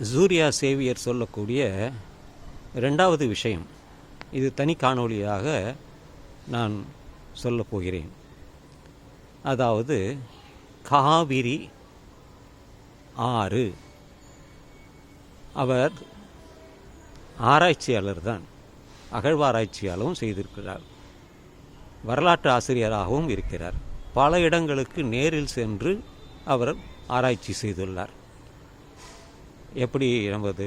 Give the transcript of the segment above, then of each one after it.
Surya Xavier சொல்லக்கூடிய ரெண்டாவது விஷயம். இது தனி காணொளியாக நான் சொல்லப் போகிறேன். அதாவது காவிரி ஆறு. அவர் ஆராய்ச்சியாளர் தான். அகழ்வாராய்ச்சியாளரும் செய்திருக்கிறார். வரலாற்று ஆசிரியராகவும் இருக்கிறார். பல இடங்களுக்கு நேரில் சென்று அவர் ஆராய்ச்சி செய்துள்ளார். எப்படி நமது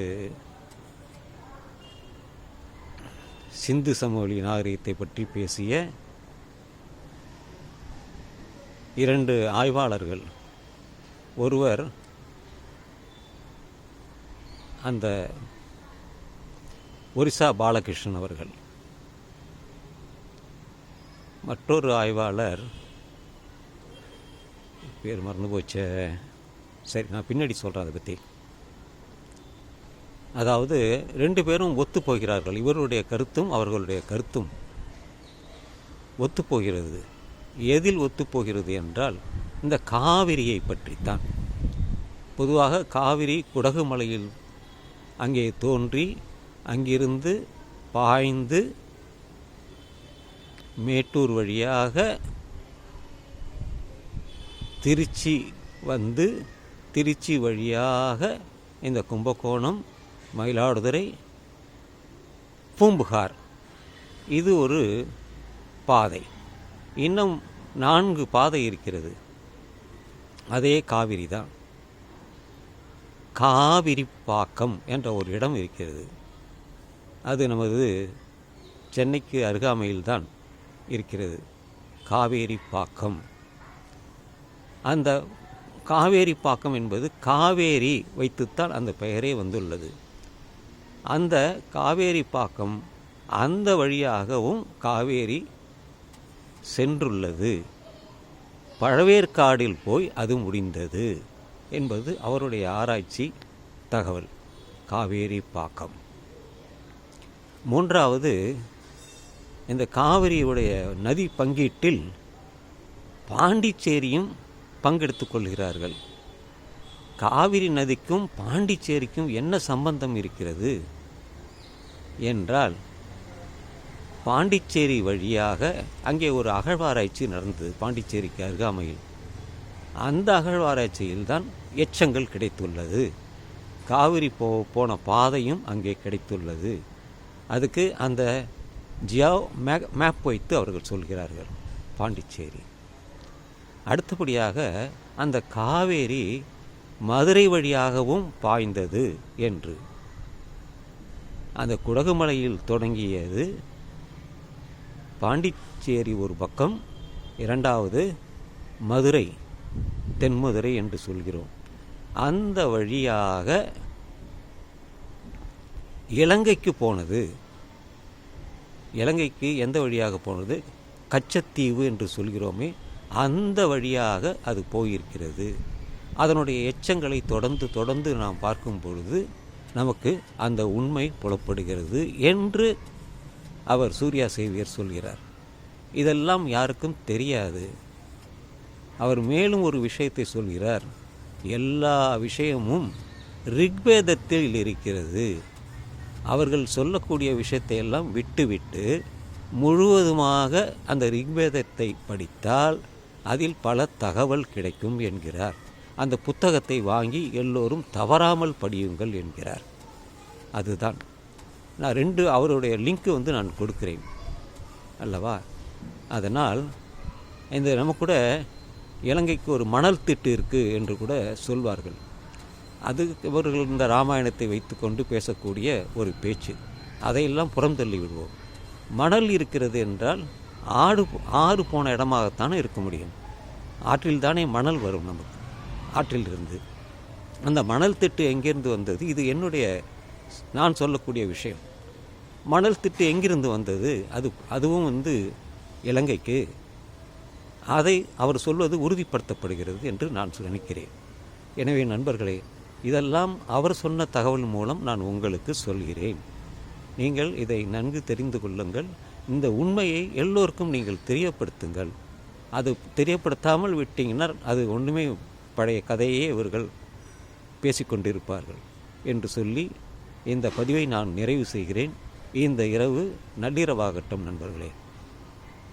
சிந்து சமவெளி நாகரிகத்தை பற்றி பேசிய இரண்டு ஆய்வாளர்கள். ஒருவர் அந்த ஒரிசா பாலகிருஷ்ணன் அவர்கள். மற்றொரு ஆய்வாளர் பேர் மறந்து போச்ச. சரி நான் பின்னாடி சொல்கிறேன் அதை பற்றி அதாவது ரெண்டு பேரும் ஒத்துப்போகிறார்கள் இவருடைய கருத்தும் அவர்களுடைய கருத்தும் ஒத்துப்போகிறது எதில் ஒத்துப்போகிறது என்றால் இந்த காவிரியை பற்றித்தான். பொதுவாக காவிரி குடகு மலையில் அங்கே தோன்றி அங்கிருந்து பாய்ந்து மேட்டூர் வழியாக திருச்சி வந்து திருச்சி வழியாக இந்த கும்பகோணம் மயிலாடுதுறை பூம்புகார். இது ஒரு பாதை. இன்னும் நான்கு பாதை இருக்கிறது. அதே காவிரி தான். காவிரிப்பாக்கம் என்ற ஒரு இடம் இருக்கிறது. அது நமது சென்னைக்கு அருகாமையில்தான் இருக்கிறது. காவேரிப்பாக்கம். அந்த காவேரிப்பாக்கம் என்பது காவேரி வைத்துத்தான் அந்த பெயரே வந்துள்ளது. அந்த காவேரி பாக்கம் அந்த வழியாகவும் காவேரி சென்றுள்ளது. பழவேற்காடில் போய் அது முடிந்தது என்பது அவருடைய ஆராய்ச்சி தகவல். காவேரி பாக்கம். மூன்றாவது இந்த காவிரியுடைய நதி பங்கீட்டில் பாண்டிச்சேரியும் பங்கெடுத்து கொள்கிறார்கள். காவிரி நதிக்கும் பாண்டிச்சேரிக்கும் என்ன சம்பந்தம் இருக்கிறது? என்றால் பாண்டிச்சேரி வழியாக அங்கே ஒரு அகழ்வாராய்ச்சி நடந்தது பாண்டிச்சேரிக்கு அருகாமையில் அந்த அகழ்வாராய்ச்சியில் தான் எச்சங்கள் கிடைத்துள்ளது. காவிரி போ போன பாதையும் அங்கே கிடைத்துள்ளது. அதுக்கு அந்த ஜியோ மே மேப் வைத்து அவர்கள் சொல்கிறார்கள் பாண்டிச்சேரி. அடுத்தபடியாக அந்த காவேரி மதுரை வழியாகவும் பாய்ந்தது என்று. அந்த குடகுமலையில் தொடங்கியது பாண்டிச்சேரி ஒரு பக்கம் இரண்டாவது மதுரை தென்மதுரை என்று சொல்கிறோம். அந்த வழியாக இலங்கைக்கு போனது. இலங்கைக்கு எந்த வழியாக போனது? கச்சத்தீவு என்று சொல்கிறோமே அந்த வழியாக அது போயிருக்கிறது. அதனுடைய எச்சங்களை தொடர்ந்து தொடர்ந்து நாம் பார்க்கும் பொழுது நமக்கு அந்த உண்மை புலப்படுகிறது என்று அவர் சூர்யா சேவியர் சொல்கிறார். இதெல்லாம் யாருக்கும் தெரியாது. அவர் மேலும் ஒரு விஷயத்தை சொல்கிறார். எல்லா விஷயமும் ரிக்வேதத்தில் இருக்கிறது. அவர்கள் சொல்லக்கூடிய விஷயத்தை எல்லாம் விட்டுவிட்டு முழுவதுமாக அந்த ரிக்வேதத்தை படித்தால் அதில் பல தகவல் கிடைக்கும் என்கிறார். அந்த புத்தகத்தை வாங்கி எல்லோரும் தவறாமல் படியுங்கள் என்கிறார். அதுதான். நான் ரெண்டு அவருடைய லிங்க்கு வந்து நான் கொடுக்கிறேன். அல்லவா? அதனால் இந்த நம்ம கூட இலங்கைக்கு ஒரு மணல் திட்டு இருக்குது என்று கூட சொல்வார்கள். அது இவர்கள் இந்த ராமாயணத்தை வைத்துக்கொண்டு பேசக்கூடிய ஒரு பேச்சு. அதையெல்லாம் புறந்தள்ளி விடுவோம். மணல் இருக்கிறது என்றால் ஆடு ஆறு போன இடமாகத்தானே இருக்க முடியும். ஆற்றில்தானே மணல் வரும் நமக்கு. ஆற்றிலிருந்து அந்த மணல் திட்டு எங்கேருந்து வந்தது? இது என்னுடைய நான் சொல்லக்கூடிய விஷயம். மணல் திட்டு எங்கிருந்து வந்தது? அது அதுவும் வந்து இலங்கைக்கு. அதை அவர் சொல்வது உறுதிப்படுத்தப்படுகிறது என்று நான் நினைக்கிறேன். எனவே நண்பர்களே இதெல்லாம் அவர் சொன்ன தகவல் மூலம் நான் உங்களுக்கு சொல்கிறேன். நீங்கள் இதை நன்கு தெரிந்து கொள்ளுங்கள். இந்த உண்மையை எல்லோருக்கும் நீங்கள் தெரியப்படுத்துங்கள். அது தெரியப்படுத்தாமல் விட்டீங்கன்னா அது ஒன்றுமே பழைய கதையே இவர்கள் பேசிக்கொண்டிருப்பார்கள் என்று சொல்லி இந்த பதிவை நான் நிறைவு செய்கிறேன். இந்த இரவு நள்ளிரவாகட்டும் நண்பர்களே.